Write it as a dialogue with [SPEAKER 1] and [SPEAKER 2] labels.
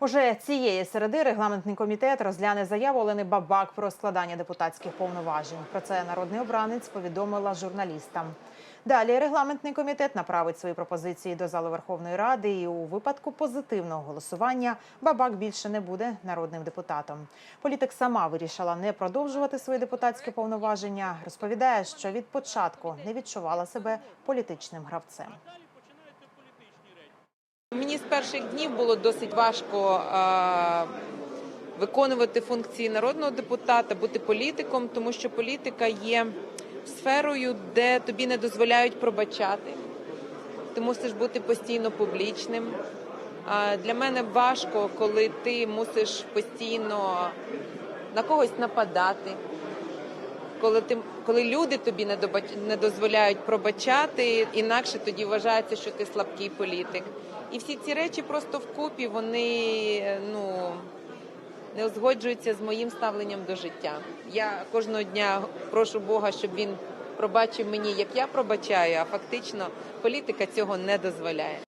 [SPEAKER 1] Уже цієї середи регламентний комітет розгляне заяву Олени Бабак про складання депутатських повноважень. Про це народний обранець повідомила журналістам. Далі регламентний комітет направить свої пропозиції до залу Верховної Ради, і у випадку позитивного голосування Бабак більше не буде народним депутатом. Політик сама вирішила не продовжувати свої депутатські повноваження. Розповідає, що від початку не відчувала себе політичним гравцем.
[SPEAKER 2] Мені з перших днів було досить важко е, виконувати функції народного депутата, бути політиком, тому що політика є сферою, де тобі не дозволяють пробачати. Ти мусиш бути постійно публічним. Для мене важко, коли ти мусиш постійно на когось нападати. Коли ти коли люди тобі не добач- не дозволяють пробачати, інакше тоді вважається, що ти слабкий політик. І всі ці речі просто вкупі вони е, ну не узгоджуються з моїм ставленням до життя. Я кожного дня прошу Бога, щоб він пробачив мені, як я пробачаю, а фактично політика цього не дозволяє.